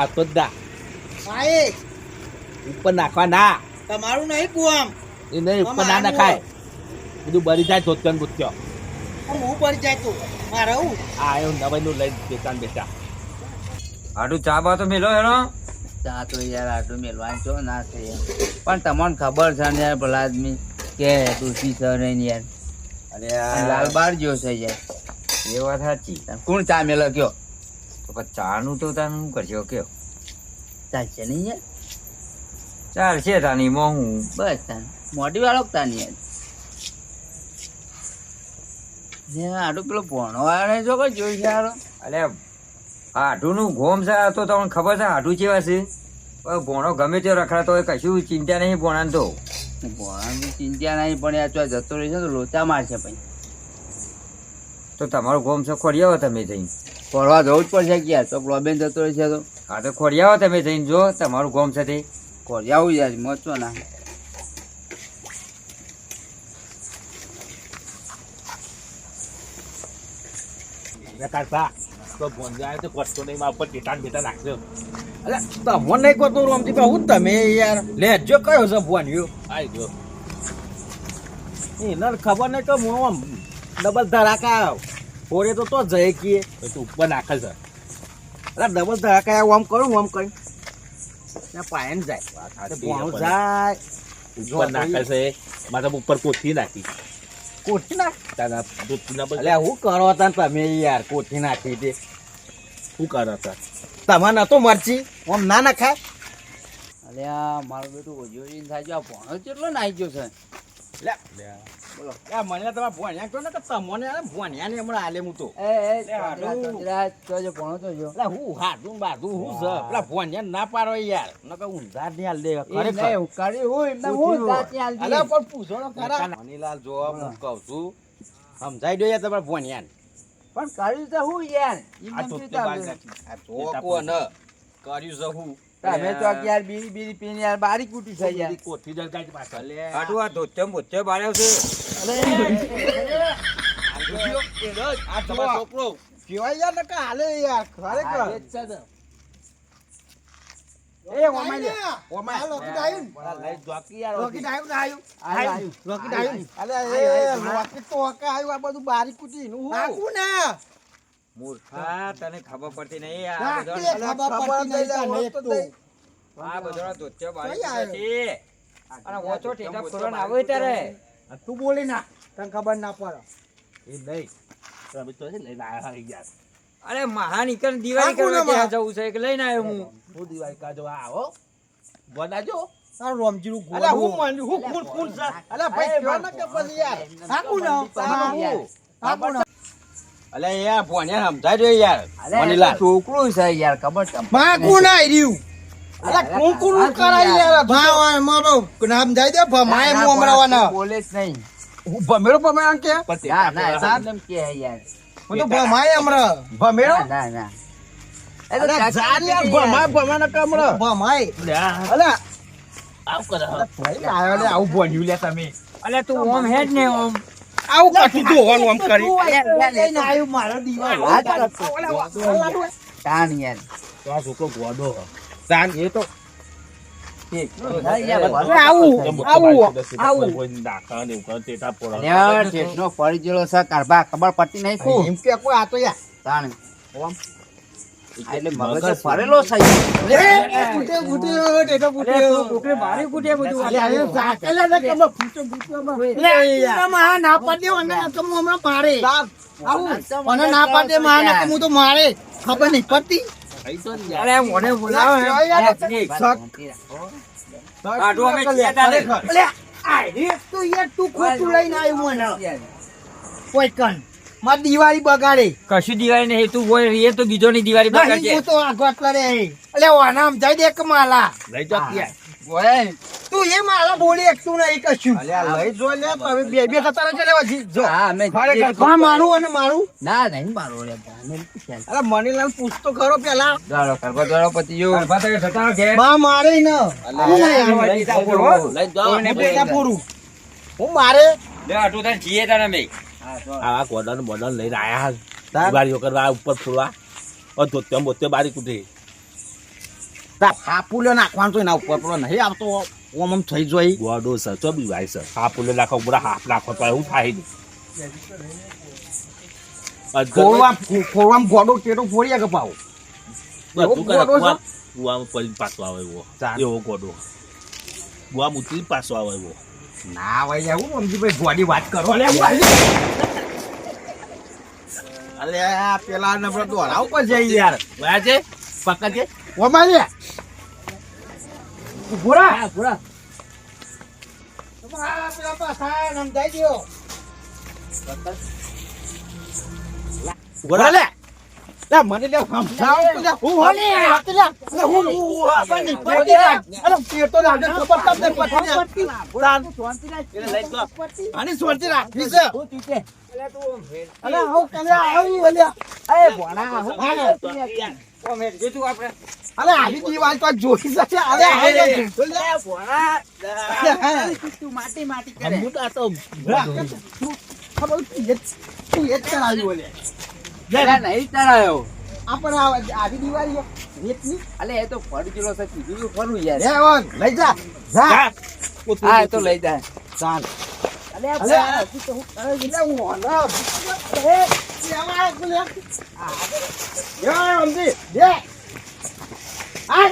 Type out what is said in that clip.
આવતો જ ના સાહેબ. ઉપર નાખવા ના. તમારું નહીં કુવામ. એ નહીં ઉપર ના નખાય. બધું બળી જાય ધોતન ગુત્યો. હું પડી જાય તું? મારે હું આ આટલું ચા બા તો મેલો હેરો? ચા તો યાર આટલું મેલવાનું છો ના છે. પણ તમને ખબર છે ને યાર ભલા આદમી કે તુલસી સર ને યાર. અરે લાલ બાર જેવો છે યાર એ વાત સાચી. કોણ ચા મેલો કયો? તો પછી તો તાનું શું કરશો? કયો ચાલશે નહીં યાર? ચાલશે તાની મો હું. બસ તાન. મોટી વાળો તાની યાર? આટલું પેલો ભણો વાળો જો કોઈ જોઈ છે અરે અલે નું ગોમ છે તો તમને ખબર છે આઢું ચેવા છે? પણ ભોણો ગમે તે રખડાતો હોય કશું ચિંતા નહીં ભોણાને તો. ભણવાની ચિંતા નહીં પણ યાર જો જતો રહેશે તો લોચા મારશે પછી. તો તમારો ગોમ છે ખોડિયાવો તમે જઈને. ફરવા જવું જ પડશે કે યાર તો પ્રોબ્લેમ જતો રહેશે તો. હા તો ખોડિયાવો તમે જઈને જો તમારું ગોમ છે તે. આવું યાર મોચો ના. તો ફોન જાય તો કશતો નહીં મારા ઉપર ટેટા બેટા નાખજો. અલે તમને નહીં કરતો રમતી કહું તમે યાર. લેજો કયો છે ફોન યો આઈ ગયો એને ખબર નહીં કે હું આમ ડબલ ધડાકા ફોડે તો તો જઈ કીએ. તો ઉપર નાખે છે. અરે ડબલ ધડાકા આમ કરું આમ કરી. પાયન જાય. જાય. ઉપર નાખે છે મારે ઉપર કોઠી નાખી. કોઠી નાખ? તારા દૂધના હું કરો તા તમે યાર કોઠી નાખી દે શું કરો છે તમારે નતો મરચી? આમ ના નાખાય? અલ્યા આ મારું બેટું ઓજોરીને થાય છે. આ ભણો કેટલો નાઈ ગયો છે લે મને તમે ભણ્યા કહો ને કે તમને ભણ્યા ને હમણાં હાલે હું તો તો ભણો તો જો હું હાથું બાથું હું છે પેલા ભણ્યા ના પાડો યાર નકર ઊંધા એ ખરેખર હું કરી હું એમને હું અલે પણ પૂછો ને ખરા મનીલાલ જો હું કહું છું સમજાઈ દો યાર તમારે ભણ્યા પણ કર્યું તો હું યાર આ તો તે. આ કર્યું છે હું તમે તો યાર બીડી બીડી પીને યાર બારી કૂટી છે યાર. બધી કોઠી જગાઈ પાછળ આટલું આ ધોત્યો બોત્યો બાળ્યો છે આ તમારો છોકરો. કેવાય યાર નકર હાલે યાર ખરેખર. એ જ છે તો. એ ઓમાઈ ઓમાઈ આ ડાયું લઈ જોકી યાર લોકી ડાયું આયું. આયું, આયું. ડાયું અલે એ લોકી તો હકે આયું આ બધું બારી કુટી નું હાકું ના. મૂર્ખા તને ખબર પડતી નહીં આ બધો ખબર પડતી નહીં તો. આ બધો ધોત્યો બાળી છે અને ઓછો ટેટા ફોડવાનો આવે ત્યારે તું બોલી ના તને ખબર ના પડે એ નહીં તમે તો છે લઈને આવ્યા હોય યાર અરે ઇકન દિવાળી કરવા ત્યાં જવું છે કે લઈને આવ્યો હું હું દિવાળી કાઢો આવો બનાજો આ રોમજીનું અલે હું મન હું કુલ કુલ છે ભાઈ કયો ના કે પછી યાર હાકું ના યાર. હાકું ના અલે યાર ભણ્યા સમજાય જો યાર. મને લા મનીલાલ છોકરું છે યાર ખબર છે? માકુ ના રહ્યું. અલે કોણ કરાય યાર ભા મારો નામ જાય દે ભા માય મુ હમણાવાના બોલે જ નહીં. હું ભમેરો આમ કે? ના ના ટેટા એમ કે યાર. હું તો ભમાય હમણાં. ભમેરો ના ના જાન યાર ભમાય ભમાના કે ભમાય યાર. અલે. આવું કરે. ભાઈ આયો લે આવું ભણ્યું લે તમે. અલે તું ઓમ હેડ ને ઓમ. આવું કાઠું ધોવાનું આમ કરી. આવ્યું મારો દીવા વાત કરતો. તાન યાર. તો આ છોકરો ગોડો. તાન એ તો ખબર પડતી નહીં એમ કે આ તો યાર. તાણ. એટલે મગજ ફરેલો મારી ને પાડે હમણાં ના પાડે હું તો ખબર નહીં પડતી. તો યાર. અરે મને બોલાવો. તું યાર ખોટું લઈને આવ્યું મને. કોઈ કન માર દિવાળી બગાડે. કશું દિવાળી નહીં તું બોલ એ તો બીજો ની દિવાળી બગાડે હું તો આગળ કરે એટલે ઓના આમ દે કે માલા. લઈ કે ઓય, તું એ માલા બોલી એક તું નહીં કશું. લઈ જો લે હવે બે બે થતા રહે લેવા જી જો. હા, અમે ખરેખર કોણ મારું અને મારું. ના નહીં મારું રે. અરે મનીલાલ પૂછતો ખરો પેલા. દોડો, કરવા દોડો, પતિ જો. ગરબા તો થતા હોય બા મારે ન. હું નહીં આવે. લઈ જાઓ, લઈ જાઓ. પૂરું. હું મારે? લે, આટલું તાર જીએ તાર અમે. આવા કોડન બોડન લઈને આવ્યા દિવાળીઓ કરવા ઉપર ફૂલવા ધોત્યો બોત્યો બારી કુટે તા નાખવાનું તો એના ઉપર પેલો નહીં આવતો. ઓમ આમ થઈ જોઈ. ગોડો સર તો બી ભાઈ સર. હાફ નાખો પૂરા હાફ નાખો તો એવું થાય નહીં. ફોડવામાં ગોડો ટેટો ફોડીએ કે પાવ? બધું કરે કુવામાં પડી પાછો આવે એવો. એવો ગોડો. કુવામાં ઉતરી પાછો આવે એવો. ના ભાઈ આવું ભાઈ ગોડી વાત કરો. લે અલે આ પેલા નંબર તો હરાવ પર જઈ યાર. વયા છે પક્કા છે ઓમાં લે. હા પૂરા તમારા પેલા પાછા નંદાઈ દો ઉભોરા લે લે મને લે સમજાવ લે હું હોને લે. લે હું હું આપણી પટી અરે પેટો લાગે ખબર તમને પટી એને લઈ જો. આની સોચી રાખી છે. અરે હું કને આવી ઓલ્યા એ ભણા હું અરે આવી દીવાલ તો જોઈ અરે આવી માટી માટી કરે. આ તો ખબર તું એ તું એ કરાવી ઓલે નહીં ચડાયો. આપણે આવી દિવાળી રેતની અલે એ તો ફળ જેલો છે કીધું તો ખરું યાર. લે ઓન લઈ જા. જા. જા. હા તો લઈ જાય ચાલ. અલે અલે આ તું હું કરે હું ઓના યા અમદી દે આ